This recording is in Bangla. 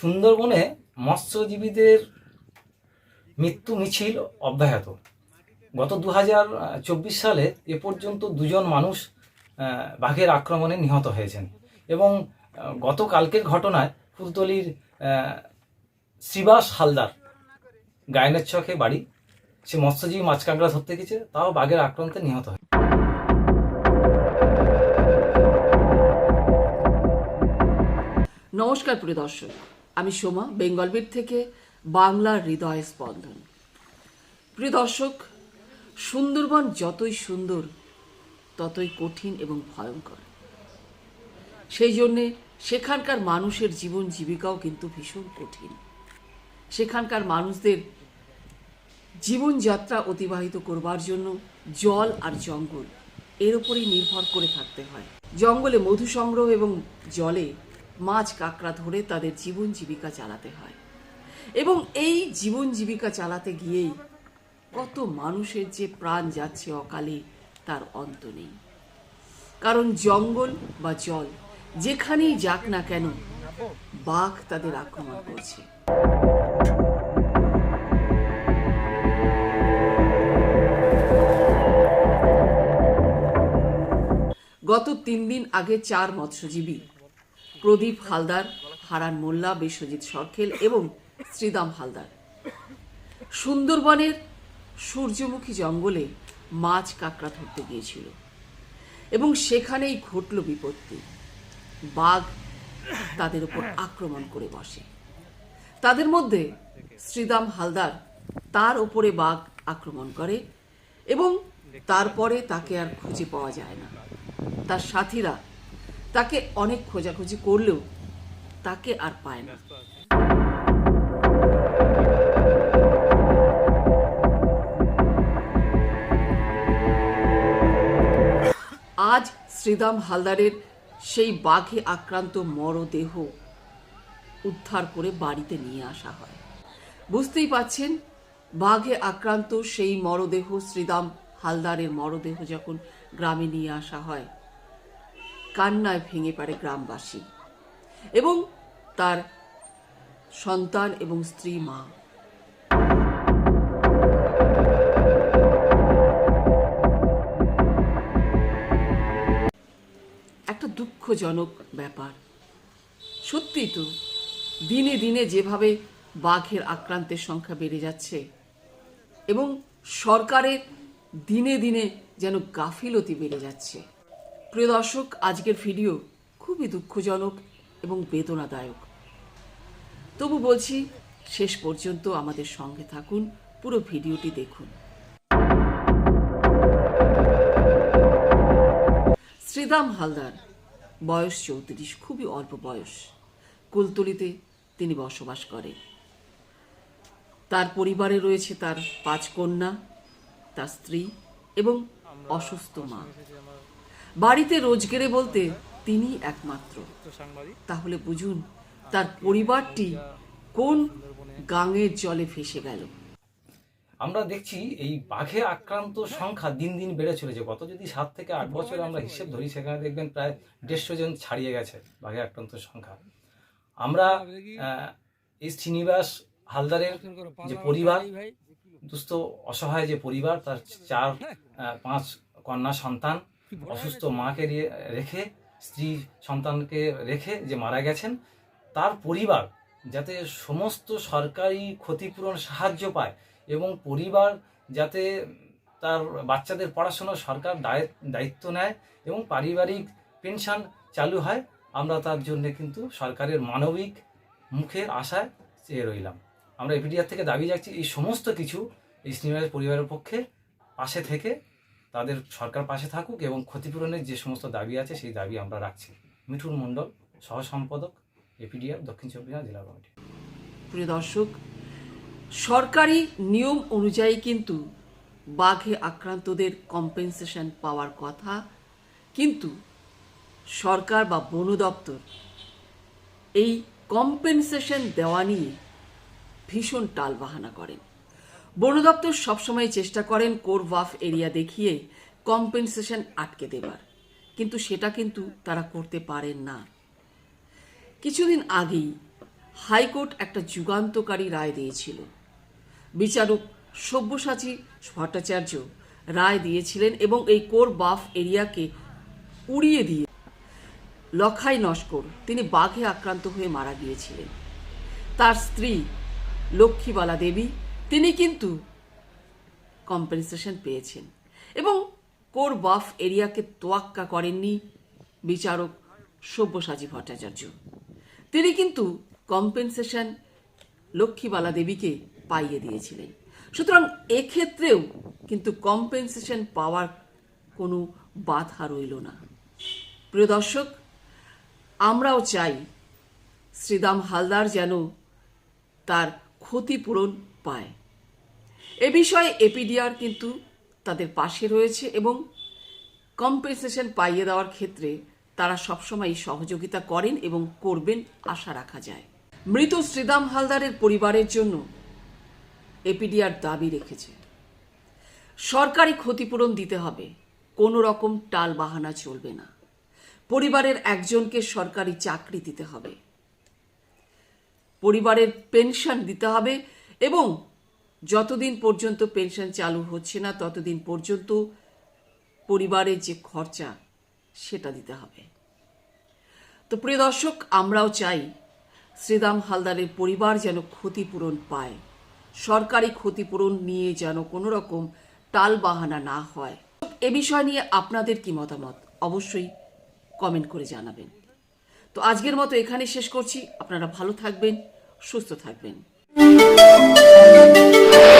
সুন্দরবনে মৎস্যজীবীদের মৃত্যু মিছিল অব্যাহত। গত দু সালে এ পর্যন্ত দুজন মানুষ বাঘের আক্রমণে নিহত হয়েছেন এবং গতকালকের ঘটনায় ফুলতলির শ্রীবাস হালদার, গায়নের চকে বাড়ি, সে মৎস্যজীবী মাছ কাঁকড়া ধরতে গেছে, তাও বাঘের আক্রান্তে নিহত হয়। নমস্কার প্রিয় দর্শক। আমি সোমা বেঙ্গলবিট থেকে বাংলার হৃদয় স্পন্দন। প্রিয় দর্শক, সুন্দরবন যতই সুন্দর, ততই কঠিন এবং ভয়ঙ্কর। সেই জন্যে সেখানকার মানুষের জীবন জীবিকাও কিন্তু ভীষণ কঠিন। সেখানকার মানুষদের জীবনযাত্রা অতিবাহিত করবার জন্য জল আর জঙ্গল এর উপরেই নির্ভর করে থাকতে হয়। জঙ্গলে মধু সংগ্রহ এবং জলে মাছ কাঁকড়া ধরে তাদের জীবন জীবিকা চালাতে হয়। এবং এই জীবন জীবিকা চালাতে গিয়েই কত মানুষের যে প্রাণ যাচ্ছে অকালে, তার অন্ত নেই। কারণ জঙ্গল বা জল, যেখানেই যাক না কেন, বাঘ তাদের আক্রমণ করছে। গত তিন দিন আগে চার মৎস্যজীবী প্রদীপ হালদার, হারান মোল্লা, বিশ্বজিৎ সরখেল এবং শ্রীদাম হালদার। সুন্দরবনের সূর্যমুখী জঙ্গলে মাছ কাঁকড়া ধরতে গিয়েছিল এবং সেখানেই ঘটল বিপত্তি। বাঘ তাদের উপর আক্রমণ করে বসে। তাদের মধ্যে শ্রীদাম হালদার তার উপরে বাঘ আক্রমণ করে এবং তারপরে তাকে আর খুঁজে পাওয়া যায় না। তার সাথীরা তাকে অনেক খোঁজাখুঁজি করলেও তাকে আর পায় না। আজ শ্রীদাম হালদারের সেই বাঘে আক্রান্ত মরদেহ উদ্ধার করে বাড়িতে নিয়ে আসা হয়। বুঝতেই পাচ্ছেন, বাঘে আক্রান্ত সেই মরদেহ শ্রীদাম হালদারের মরদেহ যখন গ্রামে নিয়ে আসা হয় কান্নায় ভেঙে পড়ে গ্রামবাসী এবং তার সন্তান এবং স্ত্রী মা। একটা দুঃখজনক ব্যাপার। সত্যি তো, দিনে দিনে যেভাবে বাঘের আক্রান্তের সংখ্যা বেড়ে যাচ্ছে এবং সরকারের দিনে দিনে যেন গাফিলতি বেড়ে যাচ্ছে। প্রিয় দর্শক, আজকের ভিডিও খুবই দুঃখজনক এবং বেদনাদায়ক। তবু বলছি, শেষ পর্যন্ত আমাদের সঙ্গে থাকুন, পুরো ভিডিওটি দেখুন। শ্রীদাম হালদার, বয়স চৌত্রিশ, খুবই অল্প বয়স। কুলতলিতে তিনি বসবাস করেন। তার পরিবারে রয়েছে তার পাঁচ কন্যা, তার স্ত্রী এবং অসুস্থ মা। বাড়িতে রোজগেরে বলতে তিনি একমাত্র। তাহলে বুঝুন, তার পরিবারটি কোন গাঙের জলে ভেসে গেল? আমরা দেখছি এই বাঘে আক্রান্ত সংখ্যা দিন দিন বেড়ে চলেছে। গত যদি সাত থেকে আট বছর আমরা হিসেব ধরি, সেখানে দেখবেন প্রায় দেড়শো জন ছাড়িয়ে গেছে বাঘে আক্রান্ত সংখ্যা। আমরা এই শ্রীনিবাস হালদারের যে পরিবার, দুস্থ, অসহায় যে পরিবার, তার চার পাঁচ কন্যা সন্তান অসুস্থ মাকে রেখে, স্ত্রী সন্তানকে রেখে যে মারা গেছেন, তার পরিবার যাতে সমস্ত সরকারি ক্ষতিপূরণ সাহায্য পায় এবং পরিবার যাতে তার বাচ্চাদের পড়াশোনা সরকার দায়- দায়িত্ব নেয় এবং পারিবারিক পেনশন চালু হয়, আমরা তার জন্য কিন্তু সরকারের মানবিক মুখের আশায় চেয়ে রইলাম। আমরা এপিডিআর থেকে দাবি যাচ্ছি এই সমস্ত কিছু এই শ্রীনিবাস পরিবারের পক্ষে পাশে থেকে তাদের সরকার পাশে থাকুক এবং ক্ষতিপূরণের যে সমস্ত দাবি আছে সেই দাবি আমরা রাখছি। মিঠুন মণ্ডল সহ সম্পাদক এপিডিআর দক্ষিণ চব্বিশ জেলা কমিটি। প্রিয় দর্শক, সরকারি নিয়ম অনুযায়ী কিন্তু বাঘে আক্রান্তদের কম্পেনসেশন পাওয়ার কথা, কিন্তু সরকার বা বন দপ্তর এই কম্পেনসেশন দেওয়া নিয়ে ভীষণ টালবাহানা করেন। বন দপ্তর সবসময় চেষ্টা করেন কোরবাফ এরিয়া দেখিয়ে কম্পেনসেশন আটকে দেবার। কিন্তু সেটা কিন্তু তারা করতে পারেন না। কিছুদিন আগেই হাইকোর্ট একটা যুগান্তকারী রায় দিয়েছিল। বিচারক সব্যসাচী ভট্টাচার্য রায় দিয়েছিলেন এবং এই কোর বাফ এরিয়াকে উড়িয়ে দিয়ে লখাই নস্কর তিনি বাঘে আক্রান্ত হয়ে মারা গিয়েছিলেন। তার স্ত্রী লক্ষ্মীবালা দেবী তিনি কিন্তু কম্পেনসেশন পেয়েছেন। এবং কোর বাফ এরিয়াকে তোয়াক্কা করেননি বিচারক সব্যসাচী ভট্টাচার্য। তিনি কিন্তু কম্পেনসেশন লক্ষ্মীবালা দেবীকে পাইয়ে দিয়েছিলেন। সুতরাং এক্ষেত্রেও কিন্তু কম্পেনসেশন পাওয়ার কোনো বাধা রইল না। প্রিয় দর্শক, আমরাও চাই শ্রীদাম হালদার যেন তার ক্ষতিপূরণ পায়। এ বিষয়ে এপিডিআর কিন্তু তাদের পাশে রয়েছে এবং কম্পেনসেশন পাইয়ে দেওয়ার ক্ষেত্রে তারা সবসময় সহযোগিতা করেন এবং করবেন আশা রাখা যায়। মৃত শ্রীদাম হালদারের পরিবারের জন্য এপিডিআর দাবি রেখেছে। সরকারি ক্ষতিপূরণ দিতে হবে, কোনো রকম টাল বাহানা চলবে না। পরিবারের একজনকে সরকারি চাকরি দিতে হবে। পরিবারের পেনশন দিতে হবে এবং যতদিন পর্যন্ত পেনশন চালু হচ্ছে না, ততদিন পর্যন্ত পরিবারের যে খরচা, সেটা দিতে হবে। তো প্রিয় দর্শক, আমরাও চাই শ্রীদাম হালদারের পরিবার যেন ক্ষতিপূরণ পায়। সরকারি ক্ষতিপূরণ নিয়ে যেন কোনো রকম টাল বাহানা না হয়। এ বিষয় নিয়ে আপনাদের কি মতামত? অবশ্যই কমেন্ট করে জানাবেন। তো আজকের মতো এখানে শেষ করছি। আপনারা ভালো থাকবেন, সুস্থ থাকবেন। Thank you.